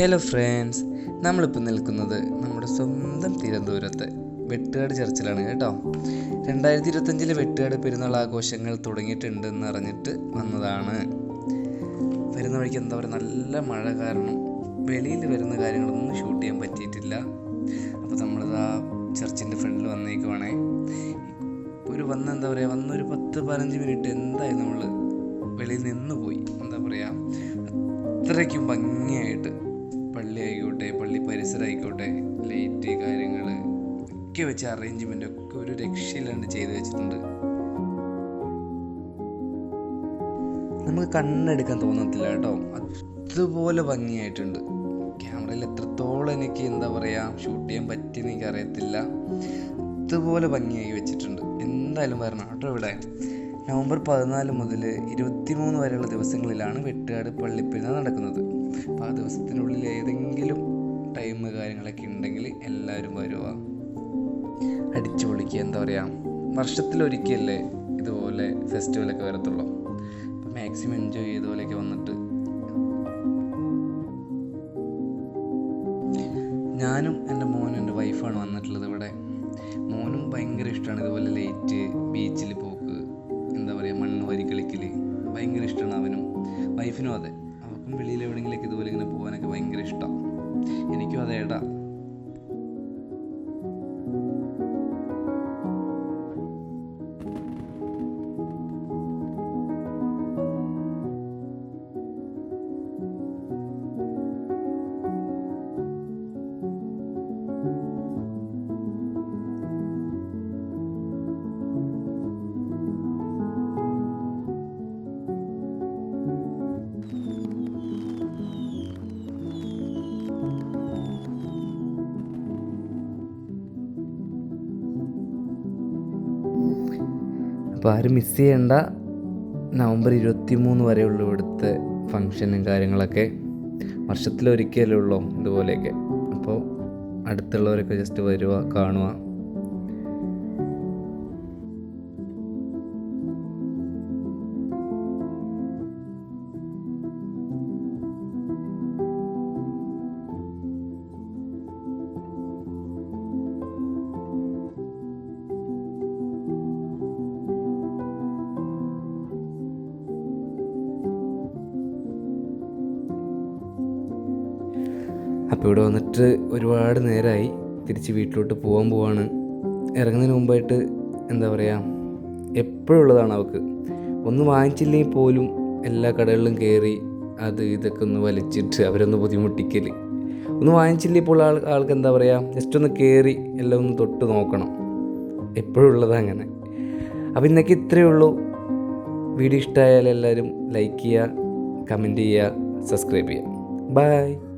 Hello friends നമ്മളിപ്പോൾ നിൽക്കുന്നത് നമ്മുടെ സ്വന്തം തിരുവനന്തപുരത്തെ വെട്ടുകാട് ചർച്ചിലാണ് കേട്ടോ. രണ്ടായിരത്തി ഇരുപത്തഞ്ചിലെ വെട്ടുകാട് പെരുന്നാൾ ആഘോഷങ്ങൾ തുടങ്ങിയിട്ടുണ്ടെന്ന് അറിഞ്ഞിട്ട് വന്നതാണ്. വരുന്ന വഴിക്ക് എന്താ പറയുക നല്ല മഴ കാരണം വെളിയിൽ വരുന്ന കാര്യങ്ങളൊന്നും ഷൂട്ട് ചെയ്യാൻ പറ്റിയിട്ടില്ല. അപ്പോൾ നമ്മളിതാ ചർച്ചിന്റെ ഫ്രണ്ടിൽ വന്നേക്കുവാണേ. ഒരു വന്ന് എന്താ പറയുക വന്നൊരു പത്ത് പതിനഞ്ച് മിനിറ്റ് എന്തായാലും നമ്മൾ വെളിയിൽ നിന്ന് പോയി. എന്താ പറയുക അത്രയ്ക്കും ഭംഗിയായിട്ട് പള്ളി ആയിക്കോട്ടെ പള്ളി പരിസരം ആയിക്കോട്ടെ ലൈറ്റ് കാര്യങ്ങൾ ഒക്കെ വെച്ച് അറേഞ്ച്മെന്റ് ഒക്കെ ഒരു രക്ഷയില്ലാണ്ട് ചെയ്തു വെച്ചിട്ടുണ്ട്. നമുക്ക് കണ്ണെടുക്കാൻ തോന്നത്തില്ല കേട്ടോ. അതുപോലെ ഭംഗിയായിട്ടുണ്ട്. ക്യാമറയിൽ എത്രത്തോളം എനിക്ക് എന്താ പറയുക ഷൂട്ട് ചെയ്യാൻ പറ്റിയെന്ന് എനിക്ക് അറിയത്തില്ല അതുപോലെ ഭംഗിയായി വെച്ചിട്ടുണ്ട്. എന്തായാലും വരണം കേട്ടോ ഇവിടെ. നവംബർ പതിനാല് മുതൽ ഇരുപത്തിമൂന്ന് വരെയുള്ള ദിവസങ്ങളിലാണ് വെട്ടുകാട് പള്ളിപ്പെരുന്നാൾ നടക്കുന്നത്. അപ്പോൾ ആ ദിവസത്തിനുള്ളിൽ ഏതെങ്കിലും ടൈം കാര്യങ്ങളൊക്കെ ഉണ്ടെങ്കിൽ എല്ലാവരും വരുക അടിച്ചു പൊളിക്കുക എന്താ പറയുക വർഷത്തിലൊരിക്കലല്ലേ ഇതുപോലെ ഫെസ്റ്റിവലൊക്കെ വരത്തുള്ളൂ. അപ്പം മാക്സിമം എൻജോയ് ചെയ്തപോലെയൊക്കെ വന്നിട്ട്. ഞാനും എന്റെ മോനും എന്റെ വൈഫാണ് വന്നിട്ടുള്ളത് ഇവിടെ. മോനും ഭയങ്കര ഇഷ്ടമാണ് ഇതുപോലെ ലേറ്റ് ബീച്ചിൽ പോക്ക് എന്താ പറയുക മണ്ണ് വാരി കളിക്കൽ ഭയങ്കര ഇഷ്ടമാണ് അവനും. വൈഫിനും അതെ. അവർക്കും വെളിയിൽ എവിടെയെങ്കിലൊക്കെ ഇതുപോലെ ഇങ്ങനെ പോകാനൊക്കെ ഭയങ്കര ഇഷ്ടമാണ് എനിക്കും അതെ അപ്പോൾ ആരും മിസ് ചെയ്യേണ്ട. നവംബർ ഇരുപത്തി മൂന്ന് വരെയുള്ളൂ ഇവിടുത്തെ ഫങ്ഷനും കാര്യങ്ങളൊക്കെ. വർഷത്തിലൊരിക്കലേ ഉള്ളൂ ഇതുപോലെയൊക്കെ. അപ്പോൾ അടുത്തുള്ളവരൊക്കെ ജസ്റ്റ് വരിക കാണുക അപ്പോൾ ഇവിടെ വന്നിട്ട് ഒരുപാട് നേരമായി തിരിച്ച് വീട്ടിലോട്ട് പോകാൻ പോവാണ്. ഇറങ്ങുന്നതിന് മുമ്പായിട്ട് എന്താ പറയുക എപ്പോഴുള്ളതാണ് അവൾക്ക് ഒന്നും വാങ്ങിച്ചില്ലെങ്കിൽ പോലും എല്ലാ കടകളിലും കയറി അത് ഇതൊക്കെ ഒന്ന് വലിച്ചിട്ട് അവരൊന്ന് ബുദ്ധിമുട്ടിക്കൽ ഒന്ന് വാങ്ങിച്ചില്ലെങ്കിൽ ഇപ്പോൾ ആൾ ആൾക്ക് എന്താ പറയുക ജസ്റ്റ് ഒന്ന് കയറി എല്ലാം ഒന്ന് തൊട്ട് നോക്കണം. എപ്പോഴും ഉള്ളത് അങ്ങനെ. അപ്പോൾ ഇന്നൊക്കെ ഇത്രയേ ഉള്ളൂ. വീഡിയോ ഇഷ്ടമായാൽ എല്ലാവരും ലൈക്ക് ചെയ്യുക കമന്റ് ചെയ്യുക സബ്സ്ക്രൈബ് ചെയ്യുക. ബൈ